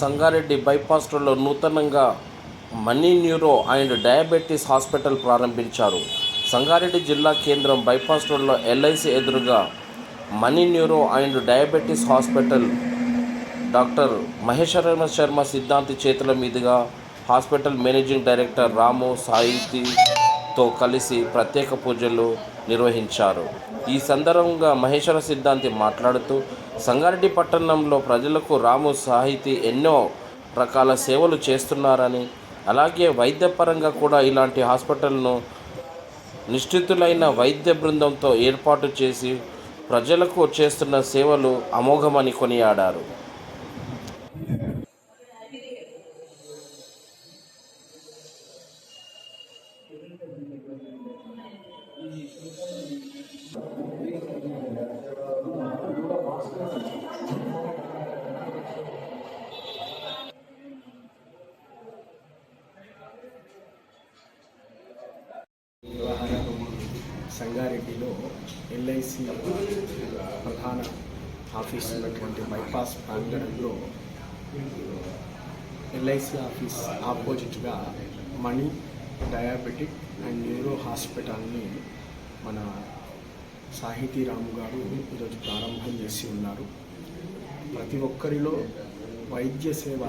Sangareddy bypass రోడ్లో నూతనంగా Mani neuro and diabetes hospital ప్రారంభించారు. సంగారెడ్డి జిల్లా కేంద్రం బైపాస్ రోడ్లో ఎల్ఐసి ఎదురుగా Mani neuro and diabetes hospital doctor Maheshwara Sharma Siddhanti చేతుల మీదుగా హాస్పిటల్ మేనేజింగ్ డైరెక్టర్ రాము సాహితీ తో కలిసి ప్రత్యేక పూజలు నిర్వహించారు. ఈ సందర్భంగా మహేశ్వర సిద్ధాంతి మాట్లాడుతూ సంగారెడ్డి పట్టణంలో ప్రజలకు రాము సాహితి ఎన్నో రకాల సేవలు చేస్తున్నారని అలాగే వైద్యపరంగా కూడా ఇలాంటి హాస్పిటల్ను నిష్ఠితులైన వైద్య బృందంతో ఏర్పాటు చేసి ప్రజలకు చేస్తున్న సేవలు అమోఘమని కొనియాడారు. సంగారెడ్డిలో ఎల్ఐసి ప్రధాన ఆఫీస్ ఉన్నటువంటి బైపాస్ ప్రాంగణంలో ఎల్ఐసి ఆఫీస్ ఆపోజిట్గా మణి డయాబెటిక్ అండ్ న్యూరో హాస్పిటల్ని మన సాహితీరాము గారు ఈరోజు ప్రారంభం చేసి ఉన్నారు. ప్రతి ఒక్కరిలో వైద్య సేవ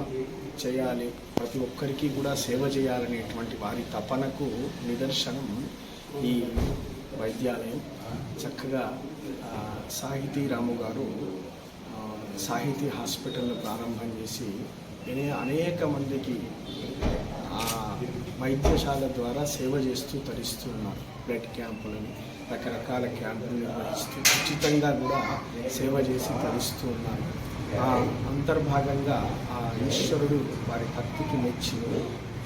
చేయాలి ప్రతి ఒక్కరికి కూడా సేవ చేయాలనేటువంటి వారి తపనకు నిదర్శనం ఈ వైద్యాలయం. చక్కగా సాహితీ రాము గారు సాహితీ హాస్పిటల్ను ప్రారంభం చేసి అనేక మందికి ఆ వైద్యశాల ద్వారా సేవ చేస్తూ తరిస్తూ ఉన్నారు. బ్లడ్ క్యాంపులని రకరకాల క్యాంపులు నిర్వహిస్తూ ఉచితంగా కూడా సేవ చేసి తరిస్తూ ఉన్నారు. అంతర్భాగంగా ఆ ఈశ్వరుడు వారి భక్తికి మెచ్చి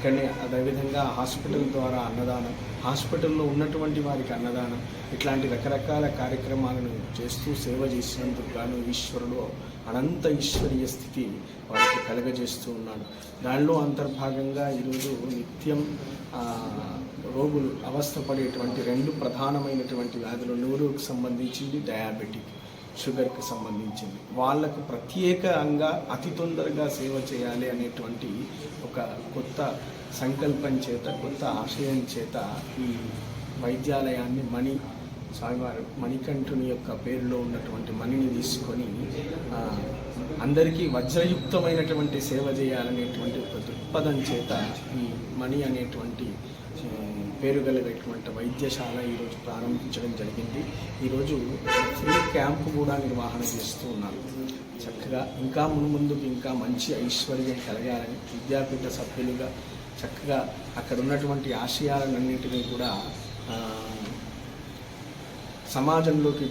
కానీ అదేవిధంగా హాస్పిటల్ ద్వారా అన్నదానం హాస్పిటల్లో ఉన్నటువంటి వారికి అన్నదానం ఇట్లాంటి రకరకాల కార్యక్రమాలను చేస్తూ సేవ చేసినందుకు గాను ఈశ్వరుడు అనంత ఈశ్వరీయ స్థితి వారికి కలగజేస్తూ ఉన్నాడు. దానిలో అంతర్భాగంగా ఈరోజు నిత్యం రోగులు అవస్థపడేటువంటి రెండు ప్రధానమైనటువంటి వ్యాధులు నూరుకు సంబంధించింది డయాబెటిక్. షుగర్కి సంబంధించింది. వాళ్ళకు ప్రత్యేకంగా అతి తొందరగా సేవ చేయాలి అనేటువంటి ఒక కొత్త సంకల్పం చేత కొత్త ఆశయం చేత ఈ వైద్యాలయాన్ని మణి స్వామివారు మణికంఠుని యొక్క పేరులో ఉన్నటువంటి మణిని తీసుకొని అందరికీ వజ్రయుక్తమైనటువంటి సేవ చేయాలనేటువంటి ఒక దృక్పథం చేత ఈ మణి అనేటువంటి పేరు కలిగేటువంటి వైద్యశాల ఈరోజు ప్రారంభించడం జరిగింది. ఈరోజు ఫ్రీ క్యాంపు కూడా నిర్వహణ చేస్తూ ఉన్నారు. చక్కగా ఇంకా మున్ముందుకు ఇంకా మంచి ఐశ్వర్యం కలగాలని విద్యాపీఠ సభ్యులుగా చక్కగా అక్కడ ఉన్నటువంటి ఆశయాలన్నింటినీ కూడా సమాజంలోకి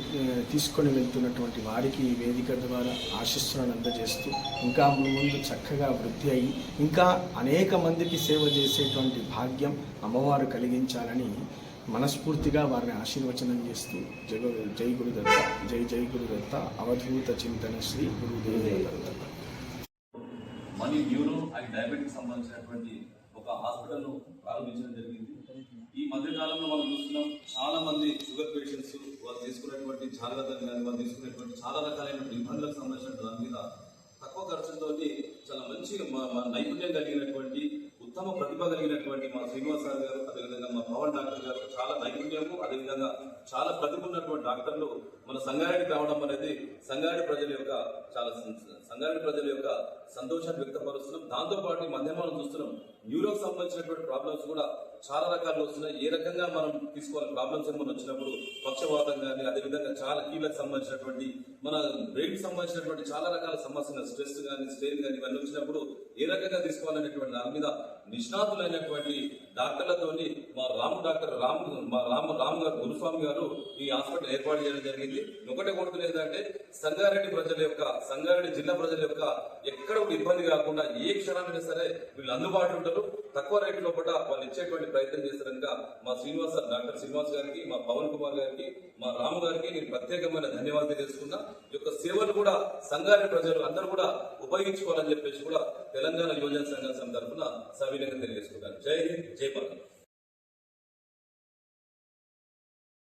తీసుకొని వెళ్తున్నటువంటి వారికి ఈ వేదిక ద్వారా ఆశిస్సులను అందజేస్తూ ఇంకా ముందు చక్కగా వృద్ధి అయ్యి ఇంకా అనేక మందికి సేవ చేసేటువంటి భాగ్యం అమ్మవారు కలిగించాలని మనస్ఫూర్తిగా వారిని ఆశీర్వచనం చేస్తూ జగ జై గురుదత్త జై జై గురుదత్త అవధూత చింతన Shri Gurudeva Datta. Mani neuro and diabetic సంబంధించినటువంటి ఒక హాస్పిటల్ను ప్రారంభించడం జరిగింది. ఈ మధ్య కాలంలో మనం చూస్తున్నాం చాలా మంది షుగర్ పేషెంట్స్ వాళ్ళు తీసుకునేటువంటి జాగ్రత్తలు కానీ వాళ్ళు తీసుకునేటువంటి చాలా రకాలైనటువంటి ఇబ్బందులకు సంబంధించిన దాని మీద తక్కువ ఖర్చుతో చాలా మంచి నైపుణ్యం కలిగినటువంటి ఉత్తమ ప్రతిభ కలిగినటువంటి మా శ్రీనివాస్ సార్ గారు అదేవిధంగా మా పవన్ డాక్టర్ గారు చాలా నైపుణ్యము అదేవిధంగా చాలా ప్రతిభ ఉన్నటువంటి డాక్టర్లు మన సంగారెడ్డి కావడం అనేది సంగారెడ్డి ప్రజల యొక్క చాలా సంగారెడ్డి ప్రజల యొక్క సంతోషాన్ని వ్యక్తపరుస్తున్నాం. దాంతోపాటు మధ్యమానం చూస్తున్నాం న్యూరోకి సంబంధించినటువంటి ప్రాబ్లమ్స్ కూడా చాలా రకాలు వస్తున్నాయి. ఏ రకంగా మనం తీసుకోవాలి? ప్రాబ్లమ్స్ ఏమైనా వచ్చినప్పుడు పక్షవాతం కానీ అదేవిధంగా చాలా కీళ్ళకి సంబంధించినటువంటి మన బ్రెయిన్ సంబంధించినటువంటి చాలా రకాల సమస్యలు స్ట్రెస్ కానీ స్ట్రెయిన్ కానీ ఇవన్నీ వచ్చినప్పుడు ఏ రకంగా చేసుకోవాలనేటువంటి దాని మీద నిష్ణాతులైనటువంటి డాక్టర్లతోని మా రాము డాక్టర్ రాము మా రామ రాము గారు గురుస్వామి గారు ఈ హాస్పిటల్ ఏర్పాటు చేయడం జరిగింది. ఒకటే కోరుకునేది ఏంటంటే సంగారెడ్డి ప్రజల యొక్క సంగారెడ్డి జిల్లా ప్రజల యొక్క ఎక్కడ ఇబ్బంది కాకుండా ఏ క్షణమైనా సరే వీళ్ళు అందుబాటులో ఉంటారు. తక్కువ రేటు లోపల వాళ్ళు ఇచ్చేటువంటి ప్రయత్నం చేస్తారనుక మా శ్రీనివాస్ డాక్టర్ శ్రీనివాస్ గారికి మా పవన్ కుమార్ గారికి మా రాము గారికి నేను ప్రత్యేకమైన ధన్యవాదాలు తెలుసుకున్నా ఈ యొక్క సేవలు కూడా సంఘాన్ని ప్రజలు అందరూ కూడా ఉపయోగించుకోవాలని చెప్పేసి కూడా తెలంగాణ యువజన సంఘం తరఫున సవినయంగా తెలియజేసుకున్నాను జై హింద్ జై భారత్.